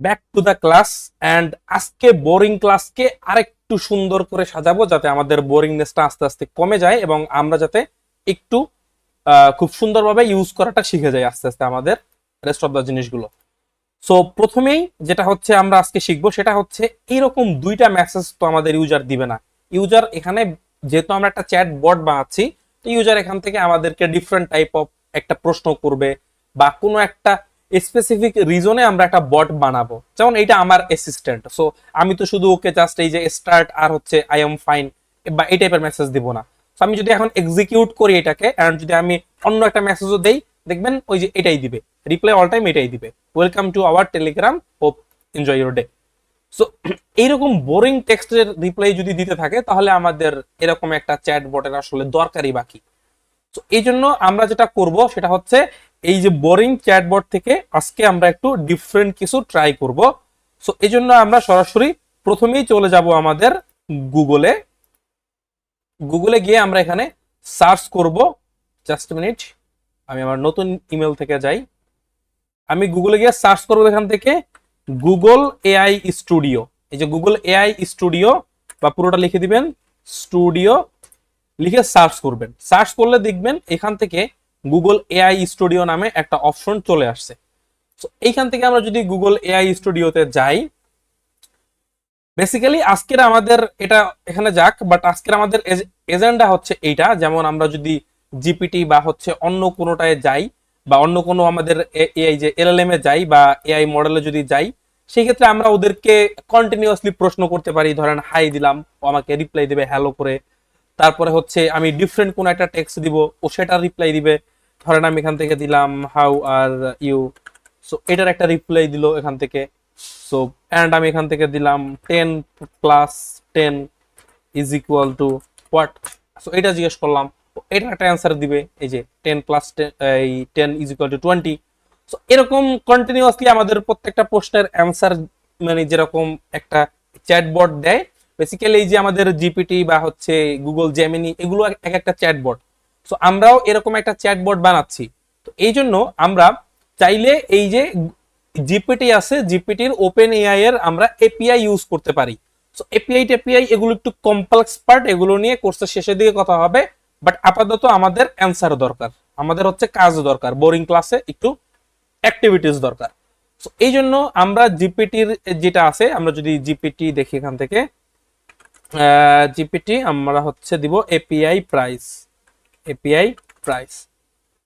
Back to the class and আজকে boring ক্লাসকে আরেকটু সুন্দর করে সাজাবো যাতে আমাদের বোরিংনেসটা আস্তে আস্তে কমে যায় এবং আমরা যাতে একটু খুব সুন্দরভাবে ইউজ করাটা শিখে যাই আস্তে আস্তে আমাদের রেস্ট অফ দ্য জিনিসগুলো। সো প্রথমেই যেটা হচ্ছে আমরা আজকে শিখব সেটা হচ্ছে এইরকম দুইটা মেসেজ তো আমাদের ইউজার দিবে না। ইউজার এখানে যেহেতু আমরা একটা চ্যাট বট বানাচ্ছি, তো ইউজার এখান থেকে আমাদেরকে ডিফারেন্ট টাইপ অফ একটা প্রশ্ন করবে বা কোনো একটা স্পেসিফিক রিজনে আমরা একটা বট বানাবো। যেমন এটা আমার অ্যাসিস্ট্যান্ট সো আমি তো শুধু ওকে জাস্ট এই যে স্টার্ট আর হচ্ছে আই এম ফাইন বা এই টাইপের মেসেজ দিব না। So আমি যদি এখন এক্সিকিউট করি এটাকে এন্ড যদি আমি অন্য একটা মেসেজও দেই, দেখবেন ওই যে এটাই দিবে। রিপ্লাই অল টাইম এটাই দিবে। Welcome to our Telegram hope enjoy your day so এইরকম বোরিং টেক্সটের রিপ্লাই যদি দিতে থাকে, তাহলে আমাদের এরকম একটা চ্যাট বটের আসলে দরকারই বাকি। তো এই জন্য আমরা যেটা করব, সেটা হচ্ছে এই যে বোরিং চ্যাটবট থেকে আজকে আমরা একটু ডিফারেন্ট কিছু ট্রাই করব। সো এই জন্য আমরা সরাসরি প্রথমেই চলে যাব আমাদের গুগলে গুগলে গিয়ে আমরা এখানে সার্চ করব। জাস্ট মিনিট আমি আমার নতুন ইমেল থেকে যাই। আমি গুগলে গিয়ে সার্চ করব এখান থেকে গুগল এআই স্টুডিও এই যে গুগল এআই স্টুডিও বা পুরোটা লিখে দিবেন স্টুডিও লিখে সার্চ করবেন। সার্চ করলে দেখবেন এখান থেকে গুগল এআই স্টুডিও নামে একটা অপশন চলে আসছে। এইখান থেকে আমরা যদি গুগল এআই স্টুডিওতে যাই বেসিক্যালি আজকের আমাদের এটা এখানে যাক বাট আজকের আমাদের এজেন্ডা হচ্ছে এইটা। যেমন আমরা যদি জিপিটি বা হচ্ছে অন্য কোনোটায় যাই, বা অন্য কোনো আমাদের এআই যে এলএলএম এ যাই, বা এআই মডেলে যদি যাই সেই ক্ষেত্রে আমরা ওদেরকে কন্টিনিউয়াসলি প্রশ্ন করতে পারি, ধরেন হাই দিলাম, ও আমাকে রিপ্লাই দেবে হ্যালো করে। তারপরে হচ্ছে আমি ডিফারেন্ট কোনো একটা টেক্সট দিব, ও সেটা রিপ্লাই দিবে। ধরেন আমি এখান থেকে দিলাম হাউ আর ইউ সো এটার একটা রিপ্লাই দিল এখান থেকে। সো অ্যান্ড আমি এখান থেকে দিলাম ten plus ten is equal to what so এটা জিজ্ঞেস করলাম ও এটার একটা অ্যান্সার দিবে, এই যে টেন প্লাস এই ten is equal to twenty so এরকম কন্টিনিউয়াসলি আমাদের প্রত্যেকটা প্রশ্নের অ্যান্সার মানে যেরকম একটা চ্যাটবট দেয় বেসিক্যালি এই যে আমাদের জিপিটি বা হচ্ছে গুগল জেমিনি এগুলো এক একটা চ্যাটবট সো আমরাও এরকম একটা চ্যাটবট বানাচ্ছি। তো এই জন্য আমরা চাইলে এই যে জিপিটি আছে জিপিটির ওপেন এআই এর আমরা এপিআই ইউজ করতে পারি। সো এপিআই টেপিআই এগুলো একটু কমপ্লেক্স পার্ট এগুলো নিয়ে কোর্সের শেষের দিকে কথা হবে। বাট আপাতত আমাদের অ্যান্সার দরকার। আমাদের হচ্ছে কাজ দরকার। বোরিং ক্লাসে একটু অ্যাক্টিভিটিস দরকার। সো এই জন্য আমরা জিপিটির যেটা আছে, আমরা যদি জিপিটি দেখি এখান থেকে জিপিটি আমরা হচ্ছে দিব এপিআই প্রাইস এপিআই প্রাইস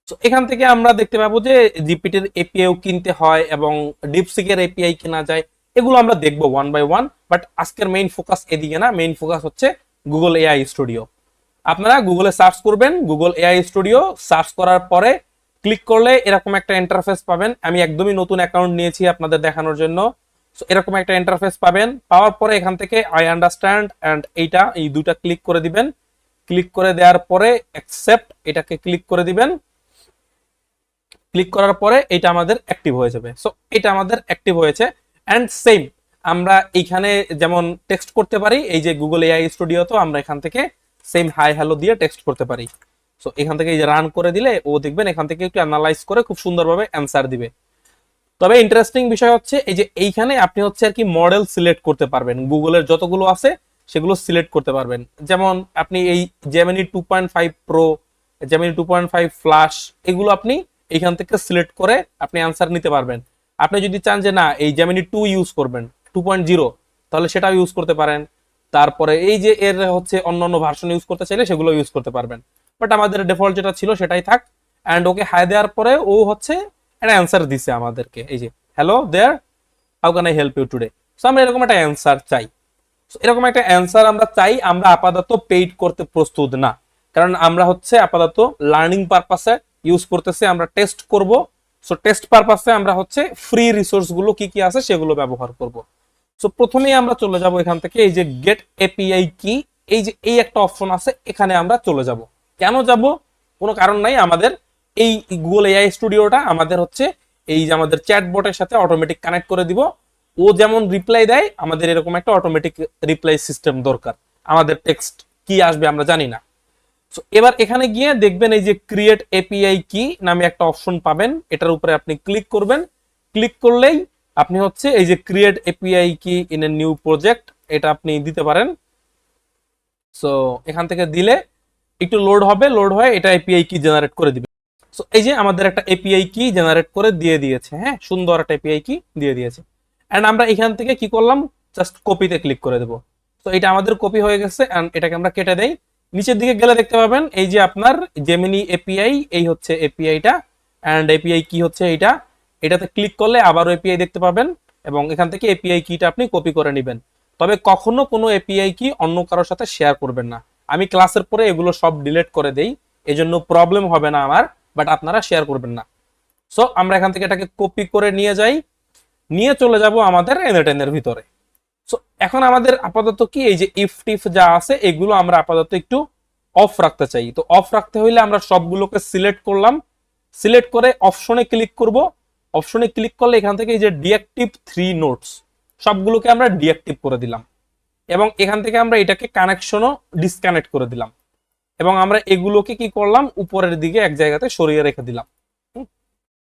তো এখান থেকে আমরা দেখতে পাবো যে জিপিটির এপিআইও কিনতে হয় এবং ডিপসিকের এপিআই কেনা যায়, এগুলো আমরা দেখব ওয়ান বাই ওয়ান বাট আজকের মেইন ফোকাস এদিকে না মেইন ফোকাস হচ্ছে গুগল এআই স্টুডিও আপনারা গুগলে সার্চ করবেন গুগল এআই স্টুডিও সার্চ করার পরে ক্লিক করলে এরকম একটা ইন্টারফেস পাবেন। আমি একদমই নতুন অ্যাকাউন্ট নিয়েছি আপনাদের দেখানোর জন্য। এরকম একটা ইন্টারফেস পাবেন, পাওয়ার পরে এখান থেকে আই আন্ডারস্ট্যান্ড অ্যান্ড এইটা, এই দুইটা ক্লিক করে দিবেন। ক্লিক করে দেওয়ার পরে অ্যাকসেপ্ট এটাকে ক্লিক করে দিবেন। ক্লিক করার পরে এটা আমাদের অ্যাক্টিভ হয়ে যাবে। সো এটা আমাদের অ্যাক্টিভ হয়েছে। অ্যান্ড সেম আমরা এইখানে যেমন টেক্সট করতে পারি, এই যে গুগল এআই স্টুডিও তো আমরা এখান থেকে সেম হাই হ্যালো দিয়ে টেক্সট করতে পারি। সো এখান থেকে এই যে রান করে দিলে, ও দেখবেন এখান থেকে একটু অ্যানালাইজ করে খুব সুন্দরভাবে অ্যান্সার দিবে। তবে ইন্টারেস্টিং বিষয় হচ্ছে, এই যে এইখানে আপনি হচ্ছে আর কি মডেল সিলেক্ট করতে পারবেন। গুগলের যতগুলো আছে সেগুলো সিলেক্ট করতে পারবেন। যেমন আপনি এই Gemini two point five pro Gemini two point five flash এগুলো আপনি এইখান থেকে সিলেক্ট করে আপনি অ্যান্সার নিতে পারবেন। আপনি যদি চান যে না, এই জেমিনি টু ইউজ করবেন টু পয়েন্ট জিরো তাহলে সেটাও ইউজ করতে পারেন। তারপরে এই যে এর হচ্ছে অন্য অন্য ভার্সন ইউজ করতে চাইলে সেগুলো ইউজ করতে পারবেন। বাট আমাদের ডিফল্ট যেটা ছিল সেটাই থাক। অ্যান্ড ওকে হাই দেওয়ার পরে ও হচ্ছে একটা অ্যান্সার দিছে আমাদেরকে। এই যে hello there how can I help you today so আমরা এরকম একটা অ্যান্সার চাই। এরকম একটা অ্যান্সার আমরা চাই, আমরা আপাতত পেইড করতে প্রস্তুত না। কারণ আমরা হচ্ছে আপাতত লার্নিং পারপাসে ইউজ করতেছি, আমরা টেস্ট করব। সো টেস্ট পারপাসে আমরা হচ্ছে ফ্রি রিসোর্সগুলো কি কি আছে সেগুলো ব্যবহার করব। সো প্রথমেই আমরা চলে যাব এখান থেকে, এই যে গেট এপিআই কি, এই যে এই একটা অপশন আছে, এখানে আমরা চলে যাব। কেন যাব? কোনো কারণ নাই, আমাদের এই গুগল এআই স্টুডিওটা আমাদের হচ্ছে এই যে আমাদের চ্যাটবটের সাথে অটোমেটিক কানেক্ট করে দিব। ও যেমন রিপ্লাই দেয়, আমাদের এরকম একটা অটোমেটিক রিপ্লাই সিস্টেম দরকার। আমাদের টেক্সট কি আসবে আমরা জানি না। সো এবার এখানে গিয়ে দেখবেন এই যে ক্রিয়েট এপিআই কি নামে একটা অপশন পাবেন। এটার উপরে আপনি ক্লিক করবেন। ক্লিক করলেই আপনি হচ্ছে এই যে create API key in a new project এটা আপনি দিতে পারেন। সো এখান থেকে দিলে একটু লোড হবে লোড হয়ে এটা এপিআই কি জেনারেট করে দিবে। সো এই যে আমাদের একটা এপিআই কি জেনারেট করে দিয়ে দিয়েছে হ্যাঁ? সুন্দর একটা এপিআই কি দিয়ে দিয়েছে। এন্ড আমরা এখান থেকে কি করলাম? জাস্ট কপিতে ক্লিক করে দেবো। তো এটা আমাদের কপি হয়ে গেছে এন্ড এটাকে আমরা কেটে দেই। নিচের দিকে গেলে দেখতে পাবেন, এই যে আপনার জেমিনি এপিআই এই হচ্ছে এপিআইটা অ্যান্ড এপিআই কি হচ্ছে এইটা? এটাতে ক্লিক করলে আবারও এপিআই দেখতে পাবেন এবং এখান থেকে এপিআই কিটা আপনি কপি করে নেবেন। তবে কখনো কোনো এপিআই কি অন্য কারোর সাথে শেয়ার করবেন না। আমি ক্লাসের পরে এগুলো সব ডিলিট করে দেই, এজন্য প্রবলেম হবে না আমার বাট আপনারা শেয়ার করবেন না। সো আমরা এখান থেকে এটাকে কপি করে নিয়ে যাই। নিয়ে চলে যাব আমাদের এনএটেনের ভিতরে। সো এখন আমাদের আপাতত কি? এই যে ইফ টিফ যা আছে, এগুলো আমরা আপাতত একটু অফ রাখতে চাই। তো অফ রাখতে হইলে আমরা সবগুলোকে সিলেক্ট করলাম। সিলেক্ট করে অপশনে ক্লিক করব। অপশনে ক্লিক করলে এখান থেকে এই যে ডিঅ্যাক্টিভ থ্রি নোটস সবগুলোকে আমরা ডিঅ্যাক্টিভ করে দিলাম। এবং এখান থেকে আমরা এটাকে কানেকশনও ডিসকানেক্ট করে দিলাম। এবং আমরা এগুলোকে কি করলাম? উপরের দিকে এক জায়গাতে সরিয়ে রেখে দিলাম।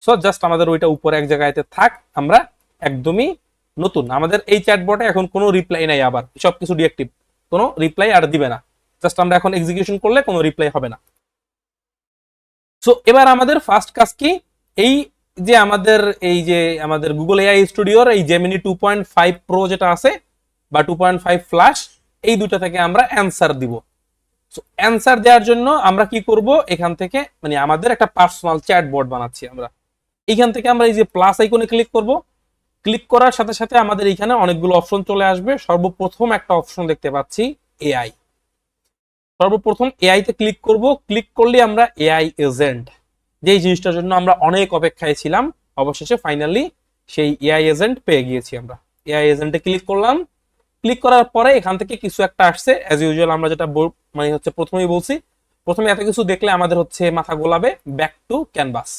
সো জাস্ট আমাদের ওইটা উপরে এক জায়গাতে থাক, আমরা একদমই নতুন। আমাদের এই চ্যাটবটে এখন কোনো রিপ্লাই নাই আবার। সবকিছু ডিঅ্যাক্টিভ কোনো রিপ্লাই আর দিবে না। জাস্ট আমরা এখন এক্সিকিউশন করলে কোনো রিপ্লাই হবে না। সো এবার আমাদের ফার্স্ট কাজ কি? এই যে আমাদের, এই যে আমাদের গুগল এআই স্টুডিওর এই Gemini two point five pro যেটা আছে বা টু পয়েন্ট ফাইভ ফ্ল্যাশ এই দুটো থেকে আমরা অ্যান্সার দিব। সো অ্যান্সার দেওয়ার জন্য আমরা কি করব? এখান থেকে মানে আমাদের একটা পার্সোনাল চ্যাট বোর্ড বানাচ্ছি আমরা। এখান থেকে আমরা এই যে প্লাস আইকনে ক্লিক করব। ক্লিক করার সাথে সাথে আমাদের এখানে অনেকগুলো অপশন চলে আসবে। সর্বপ্রথম একটা অপশন দেখতে পাচ্ছি এআই সর্বপ্রথম এআই তে ক্লিক করব। ক্লিক করলে আমরা এআই এজেন্ট যেই জিনিসটার জন্য আমরা অনেক অপেক্ষায় ছিলাম, অবশেষে ফাইনালি সেই এআই এজেন্ট পেয়ে গিয়েছি আমরা। এআই এজেন্টে ক্লিক করলাম। ক্লিক করার পরে এখান থেকে কিছু একটা আসছে। অ্যাজ ইউজুয়াল আমরা যেটা মানে হচ্ছে প্রথমেই বলছি, প্রথমে এত কিছু দেখলে আমাদের হচ্ছে মাথা গোলাবে ব্যাক টু ক্যানভাস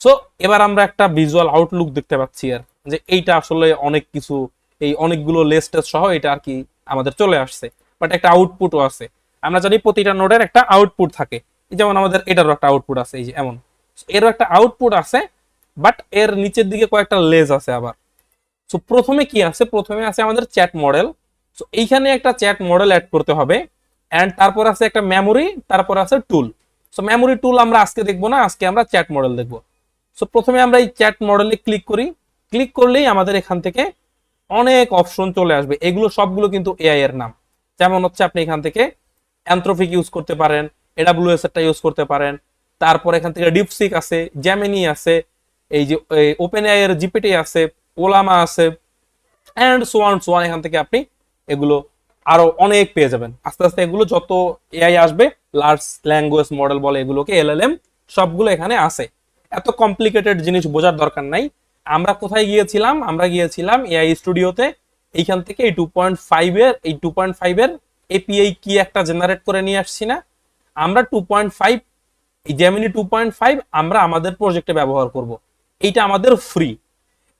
সো এবার আমরা একটা ভিজুয়াল আউটলুক দেখতে পাচ্ছি আর যে এইটা আসলে অনেক কিছু, এই অনেকগুলো লেস্টেস সহ এটা আর কি আমাদের চলে আসছে। বাট একটা আউটপুটও আছে। আমরা জানি প্রতিটা নোডের একটা আউটপুট থাকে। যেমন আমাদের এটারও একটা আউটপুট আছে, এই যে এমন। এরও একটা আউটপুট আছে বাট এর নিচের দিকে কয়েকটা লেজ আছে আবার। সো প্রথমে কি আছে? প্রথমে আছে আমাদের চ্যাট মডেল সো এইখানে একটা চ্যাট মডেল অ্যাড করতে হবে। অ্যান্ড তারপর আছে একটা মেমোরি তারপর আছে টুল সো মেমোরি টুল আমরা আজকে দেখব না, আজকে আমরা চ্যাট মডেল দেখব। সো প্রথমে আমরা এই চ্যাট মডেলে ক্লিক করি। ক্লিক করলেই আমাদের এখান থেকে অনেক অপশন চলে আসবে। এগুলো সবগুলো কিন্তু এআই এর নাম। যেমন হচ্ছে আপনি এখান থেকে অ্যান্থ্রোফিক ইউজ করতে পারেন এডাব্লিউএস এরটা ইউজ করতে পারেন। তারপর এখান থেকে ডিপসিক আছে জ্যামিনি আছে, এই যে ওপেন এআই এর জিপিটি আছে ওলামা আছে অ্যান্ড সোয়ান সোয়ান এখান থেকে আপনি এগুলো আরও অনেক পেয়ে যাবেন। আস্তে আস্তে এগুলো যত এআই আসবে লার্জ ল্যাঙ্গুয়েজ মডেল বলে এগুলোকে এলএলএম সবগুলো এখানে আছে। এত কমপ্লিকেটেড জিনিস বোঝার দরকার নাই। আমরা কোথায় গিয়েছিলাম? আমরা গিয়েছিলাম এআই স্টুডিওতে এইখান থেকে এই টু পয়েন্ট ফাইভ এর, এই টু পয়েন্ট ফাইভ এর এপিআই কি একটা জেনারেট করে নিয়ে আসছি না? আমরা টু পয়েন্ট ফাইভ এই জেমিনি টু পয়েন্ট ফাইভ আমরা আমাদের প্রজেক্টে ব্যবহার করব। এইটা আমাদের ফ্রি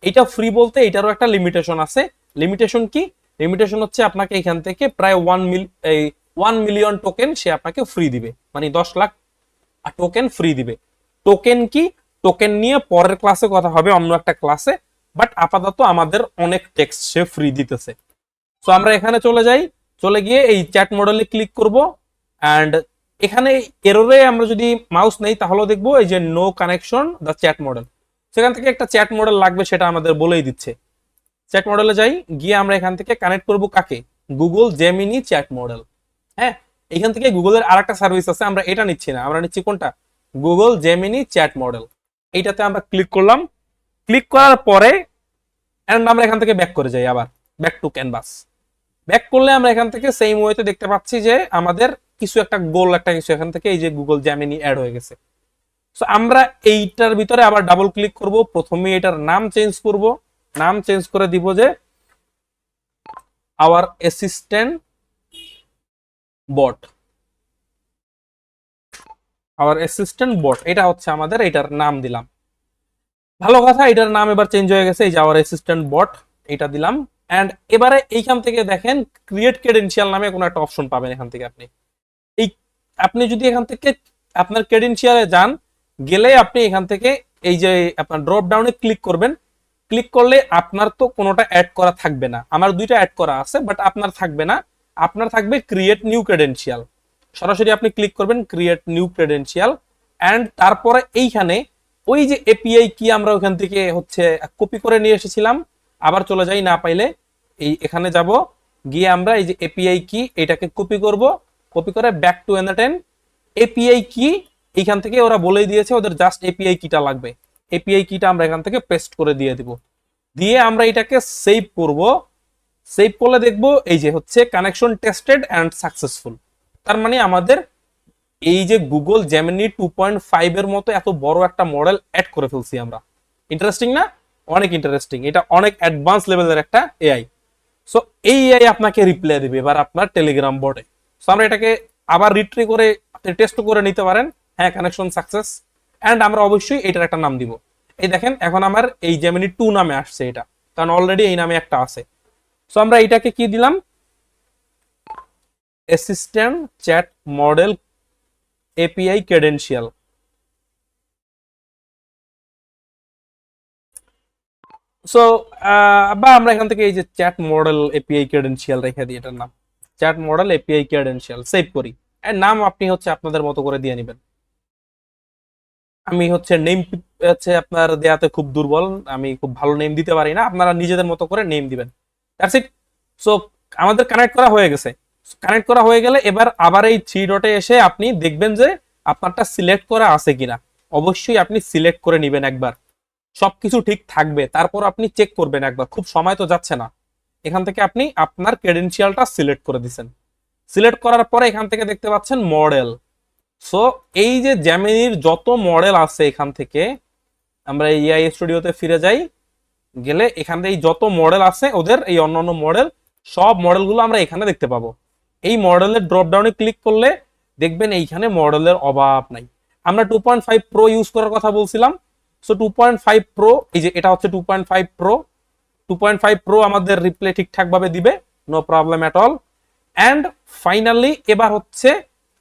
এটা ফ্রি বলতে এটারও একটা লিমিটেশন আছে। লিমিটেশন কি? লিমিটেশন হচ্ছে আপনাকে এখান থেকে প্রায় ওয়ান মিল এই ওয়ান মিলিয়ন টোকেন সে আপনাকে ফ্রি দিবে। মানে দশ লাখ টোকেন ফ্রি দিবে। টোকেন কি? টোকেন নিয়ে পরের ক্লাসে কথা হবে, অন্য একটা ক্লাসে বাট আপাতত আমাদের অনেক টেক্সট সে ফ্রি দিতেছে। সো আমরা এখানে চলে যাই। চলে গিয়ে এই চ্যাট মডেলে ক্লিক করব। অ্যান্ড এখানে এররে আমরা যদি মাউস নেই, তাহলেও দেখব এই যে no connection the chat model সেখান থেকে একটা চ্যাট মডেল লাগবে, সেটা আমাদের বলেই দিচ্ছে। চ্যাট মডেলে যাই, গিয়ে আমরা এখান থেকে কানেক্ট করব কাকে? গুগল জেমিনি চ্যাট মডেল হ্যাঁ এখান থেকে গুগলের আরেকটা সার্ভিস আছে, আমরা এটা নিচ্ছি না। আমরা নিচ্ছি কোনটা? গুগল জেমিনি চ্যাট মডেল এইটাতে আমরা ক্লিক করলাম। ক্লিক করার পরে অ্যান্ড আমরা এখান থেকে ব্যাক করে যাই আবার। ব্যাক টু ক্যানভাস ব্যাক করলে আমরা এখান থেকে সেম ওয়েতে দেখতে পাচ্ছি যে আমাদের কিছু একটা গোল একটা কিছু এখান থেকে এই যে গুগল জ্যামিনি অ্যাড হয়ে গেছে। সো আমরা এইটার ভিতরে আবার ডাবল ক্লিক করব। প্রথমে এটার নাম চেঞ্জ করব। নাম চেঞ্জ করে দিব যে our assistant bot our assistant bot এটা হচ্ছে আমাদের, এটার নাম দিলাম। ভালো কথা, এটার নাম এবার চেঞ্জ হয়ে গেছে, এই যে আওয়ার অ্যাসিস্ট্যান্ট বট এটা দিলাম। অ্যান্ড এবারে এইখান থেকে দেখেন ক্রিয়েট ক্রেডেন্সিয়াল নামে কোনো একটা অপশন পাবেন এখান থেকে আপনি। এই, আপনি যদি এখান থেকে আপনার ক্রেডেন্সিয়ালে যান, গেলে আপনি এখান থেকে এই যে আপনার ড্রপ ডাউনে ক্লিক করবেন। ক্লিক করলে আপনার তো কোনোটা অ্যাড করা থাকবে না। আমার দুইটা অ্যাড করা আছে বাট আপনার থাকবে না। আপনার থাকবে ক্রিয়েট নিউ ক্রেডেনশিয়াল সরাসরি আপনি ক্লিক করবেন ক্রিয়েট নিউ ক্রেডেনশিয়াল অ্যান্ড তারপরে এইখানে ওই যে এপিআই কি আমরা ওখান থেকে হচ্ছে কপি করে নিয়ে এসেছিলাম, আবার চলে যাই না পাইলে এই এখানে যাব, গিয়ে আমরা এই যে এপিআই কি এটাকে কপি করব কপি করে ব্যাক টু এন এপিআই কি এইখান থেকে ওরা বলেই দিয়েছে ওদের জাস্ট এপিআই কিটা লাগবে। এপিআই কিটা আমরা এখান থেকে পেস্ট করে দিয়ে দিব। দিয়ে আমরা এটাকে সেভ করব সেভ করলে দেখব এই যে হচ্ছে কানেকশন টেস্টেড অ্যান্ড সাকসেসফুল তার মানে আমাদের এই যে Google Gemini two point five এর মতো এত বড় একটা মডেল অ্যাড করে ফেলছি আমরা। ইন্টারেস্টিং না? অনেক ইন্টারেস্টিং এটা অনেক অ্যাডভান্স লেভেলের একটা এআই সো এই এআই আপনাকে রিপ্লাই দিবে এবার আপনার টেলিগ্রাম বোর্ডে সো আমরা এটাকে আবার রিট্রি করে আপনি টেস্ট করে নিতে পারেন। হ্যাঁ কানেকশন সাকসেস অ্যান্ড আমরা অবশ্যই এটার একটা নাম দিব। এই দেখেন, এখন আমার এই জেমিনি টু নামে আসছে এটা। কারণ অলরেডি এই নামে একটা আছে। সো আমরা এটাকে কি দিলাম? Assistant chat model API credential so বা আমরা এখান থেকে এই যে চ্যাট মডেল এপিআই ক্রেডেনশিয়াল রেখে দিই, এটার নাম। Chat model API credential save করি। এর নাম আপনি হচ্ছে আপনাদের মতো করে দিয়ে নেবেন। আমি হচ্ছে নেম হচ্ছে আপনার দেয়াতে খুব দুর্বল, আমি খুব ভালো নেম দিতে পারি না, আপনারা নিজেদের মতো করে নেম দিবেন। দ্যাটস ইট সো আমাদের কানেক্ট করা হয়ে গেছে। কানেক্ট করা হয়ে গেলে এবার আবার এই থ্রি ডটে এসে আপনি দেখবেন যে আপনারটা সিলেক্ট করা আছে কিনা। অবশ্যই আপনি সিলেক্ট করে নেবেন একবার। সবকিছু ঠিক থাকবে, তারপর আপনি চেক করবেন একবার। খুব সময় তো যাচ্ছে না। এখান থেকে আপনি আপনার ক্রেডেনশিয়ালটা সিলেক্ট করে দিচ্ছেন। সিলেক্ট করার পরে এখান থেকে দেখতে পাচ্ছেন মডেল সো এই যে জ্যামিনির যত মডেল আছে এখান থেকে, আমরা এআই স্টুডিওতে ফিরে যাই। গেলে এখান থেকে যত মডেল আছে, ওদের এই অন্যান্য মডেল সব মডেলগুলো আমরা এখানে দেখতে পাবো। এই মডেলের ড্রপ ডাউনে ক্লিক করলে দেখবেন এইখানে মডেলের অভাব নাই। আমরা two point five pro use করার কথা বলছিলাম। So two point five pro এই যে এটা হচ্ছে two point five pro two point five pro আমাদের রিপ্লে ঠিকঠাকভাবে দিবে no problem at all and finally এবার হচ্ছে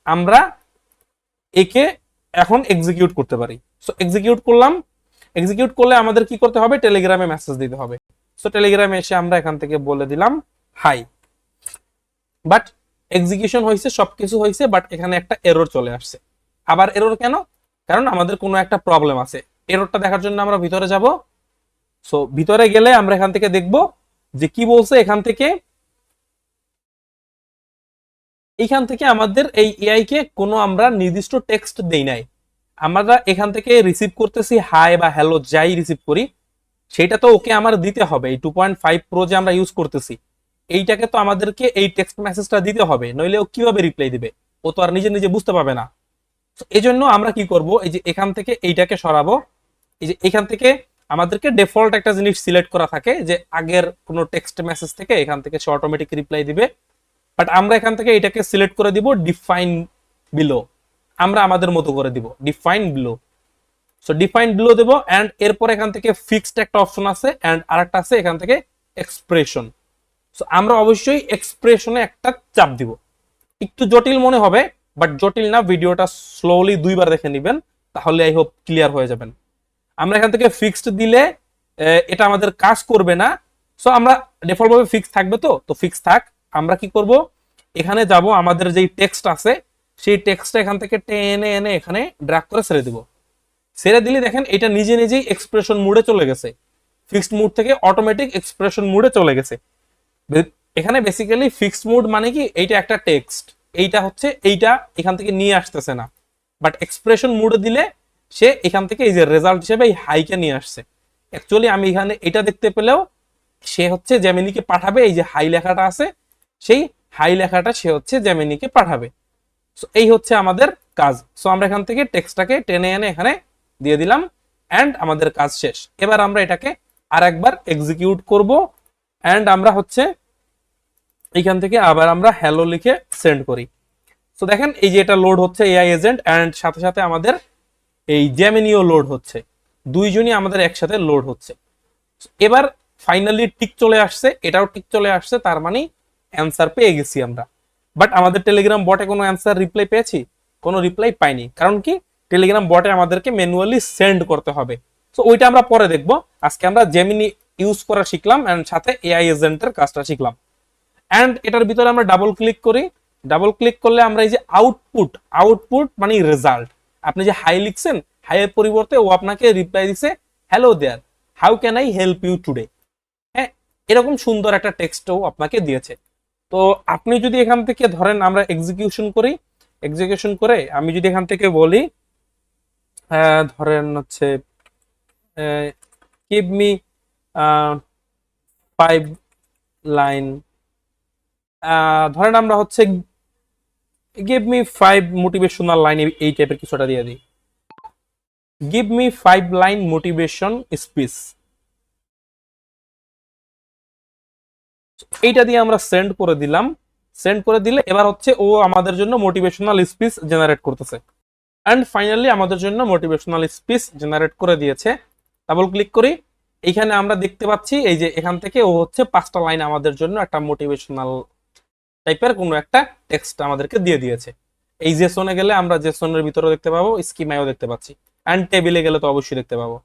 আমরা একে এখন এক্সিকিউট করতে পারি। সো এক্সিকিউট করলাম। এক্সিকিউট করলে আমাদের কি করতে হবে? টেলিগ্রামে মেসেজ দিতে হবে। সো টেলিগ্রামে এসে আমরা এখান থেকে বলে দিলাম হাই বাট এক্সিকিউশন হয়েছে, সবকিছু হয়েছে বাট এখানে একটা এরর চলে আসছে। আবার এরর কেন? কারণ আমাদের কোনো একটা প্রবলেম আছে। এররটা দেখার জন্য আমরা ভিতরে যাব। সো ভিতরে গেলে আমরা এখান থেকে দেখব যে কি বলছে এখান থেকে। এখান থেকে আমাদের এই এআই কে কোনো আমরা নির্দিষ্ট টেক্সট দেই নাই। আমরা এখান থেকে রিসিভ করতেছি হাই বা হ্যালো যাই রিসিভ করি, সেটা তো ওকে আমার দিতে হবে। এই টু পয়েন্ট ফাইভ প্রো যে আমরা ইউজ করতেছি। এইটাকে তো আমাদেরকে এই টেক্সট মেসেজটা দিতে হবে, নইলে ও কীভাবে রিপ্লাই দিবে? ও তো আর নিজে নিজে বুঝতে পারবে না। এই জন্য আমরা কি করব? এই যে এখান থেকে এইটাকে সরাবো। এই যে এখান থেকে আমাদেরকে ডিফল্ট একটা জিনিস সিলেক্ট করা থাকে যে আগের কোনো টেক্সট মেসেজ থেকে এখান থেকে সে অটোমেটিক রিপ্লাই দিবে। বাট আমরা এখান থেকে এটাকে সিলেক্ট করে দিব ডিফাইন বিলো আমরা আমাদের মতো করে দিব define below so define below দেবো অ্যান্ড এরপর এখান থেকে ফিক্সড একটা অপশন আছে অ্যান্ড আরেকটা আছে এখান থেকে এক্সপ্রেশন সো আমরা অবশ্যই এক্সপ্রেশনে একটা চাপ দিব। একটু জটিল মনে হবে বাট জটিল না ভিডিওটা স্লোলি দুইবার দেখে নেবেন, তাহলে আই হোপ ক্লিয়ার হয়ে যাবেন। আমরা এখান থেকে ফিক্সড দিলে এটা আমাদের কাজ করবে না। সো আমরা ভাবে ফিক্স থাকবে তো? তো ফিক্স থাক। আমরা কি করব? এখানে যাব, আমাদের যেই টেক্সট আছে, সেই টেক্সটটা এখান থেকে টেনে এনে এখানে ড্র্যাগ করে ছেড়ে দিব। ছেড়ে দিলে দেখেন, এটা নিজে নিজেই এক্সপ্রেশন মুডে চলে গেছে। ফিক্সড মুড থেকে অটোমেটিক এক্সপ্রেশন মুডে চলে গেছে। এখানে বেসিক্যালি ফিক্সড মুড মানে কি? এইটা একটা টেক্সট এইটা হচ্ছে এইটা এখান থেকে নিয়ে আসতেছে না। বাট এক্সপ্রেশন মুডে দিলে সে এখান থেকে এই যে রেজাল্ট হিসেবে এই হাইকে নিয়ে আসছে। অ্যাকচুয়ালি আমি এখানে এটা দেখতে পেলেও সে হচ্ছে জ্যামিনিকে পাঠাবে, এই যে হাই লেখাটা আছে, সেই হাই লেখাটা সে হচ্ছে জ্যামিনিকে পাঠাবে। সো এই হচ্ছে আমাদের কাজ। সো আমরা এখান থেকে টেক্সটটাকে টেনে এনে এখানে দিয়ে দিলাম অ্যান্ড আমাদের কাজ শেষ। এবার আমরা এটাকে আর একবার এক্সিকিউট করব। অ্যান্ড আমরা হচ্ছে এইখান থেকে আবার আমরা হ্যালো লিখে সেন্ড করি। সো দেখেন, এই যে এটা লোড হচ্ছে এআই এজেন্ট অ্যান্ড সাথে সাথে আমাদের এই জ্যামিনিও লোড হচ্ছে। দুইজনই আমাদের একসাথে লোড হচ্ছে। এবার ফাইনালি টিক চলে আসছে, এটাও টিক চলে আসছে, তার মানে অ্যান্সার পেয়ে গেছি আমরা। বাট আমাদের টেলিগ্রাম বটে কোনো অ্যান্সার রিপ্লাই পেয়েছি? কোনো রিপ্লাই পাইনি। কারণ কি? টেলিগ্রাম বটে আমাদেরকে ম্যানুয়ালি সেন্ড করতে হবে। সো ওইটা আমরা পরে দেখব। আজকে আমরা জেমিনি ইউজ করা শিখলাম এন্ড সাথে এআই এজেন্টের কাজটা শিখলাম। এন্ড এটার ভিতরে আমরা ডাবল ক্লিক করি। ডাবল ক্লিক করলে আমরা এই যে আউটপুট আউটপুট মানে রেজাল্ট আপনি যে হাই লিখছেন হাই এর পরিবর্তে ও আপনাকে রিপ্লাই দিছে hello there how can I help you today হ্যাঁ এরকম সুন্দর একটা টেক্সটও আপনাকে দিয়েছে। তো আপনি যদি এখান থেকে ধরেন আমরা এক্সিকিউশন করি এক্সিকিউশন করে আমি যদি এখান থেকে বলি ধরেন হচ্ছে গিভ মি ফাইভ লাইন ধরেন আমরা হচ্ছে give me five motivational line এই টাইপের কিছুটা দিয়ে দিই। Give me five line motivation speech এইটা দিয়ে আমরা সেন্ড করে দিলাম। সেন্ড করে দিলে এবার হচ্ছে ও আমাদের জন্য মোটিভেশনাল স্পিচ জেনারেট করতেছে। অ্যান্ড ফাইনালি আমাদের জন্য মোটিভেশনাল স্পিচ জেনারেট করে দিয়েছে। ডাবল ক্লিক করি। এইখানে আমরা দেখতে পাচ্ছি এই যে এখান থেকে ও হচ্ছে পাঁচটা লাইন আমাদের জন্য একটা মোটিভেশনাল টাইপের কোনো একটা টেক্সট আমাদেরকে দিয়ে দিয়েছে। এই জেসনে গেলে আমরা জেসনের ভিতরে দেখতে পাবো স্কিমায়ও দেখতে পাচ্ছি। অ্যান্ড টেবিলে গেলে তো অবশ্যই দেখতে পাবো।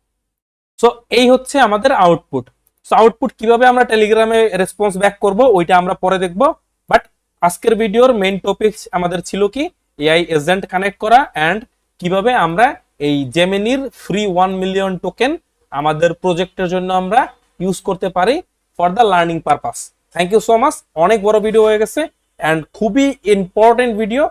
সো এই হচ্ছে আমাদের আউটপুট সো আউটপুট কীভাবে আমরা টেলিগ্রামে রেসপন্স ব্যাক করব, ওইটা আমরা পরে দেখব। বাট আজকের ভিডিওর মেইন টপিক আমাদের ছিল কি? এআই এজেন্ট কানেক্ট করা অ্যান্ড কীভাবে আমরা এই জেমেনির ফ্রি ওয়ান মিলিয়ন টোকেন আমাদের প্রজেক্টের জন্য আমরা ইউজ করতে পারি for the learning purpose thank you so much অনেক বড় ভিডিও হয়ে গেছে অ্যান্ড খুবই ইম্পর্টেন্ট ভিডিও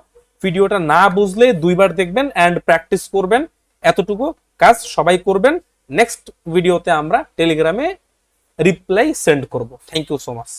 ভিডিওটা না বুঝলে দুইবার দেখবেন অ্যান্ড প্র্যাকটিস করবেন। এতটুকু কাজ সবাই করবেন। নেক্সট ভিডিওতে আমরা টেলিগ্রামে রিপ্লাই সেন্ড করব। Thank you so much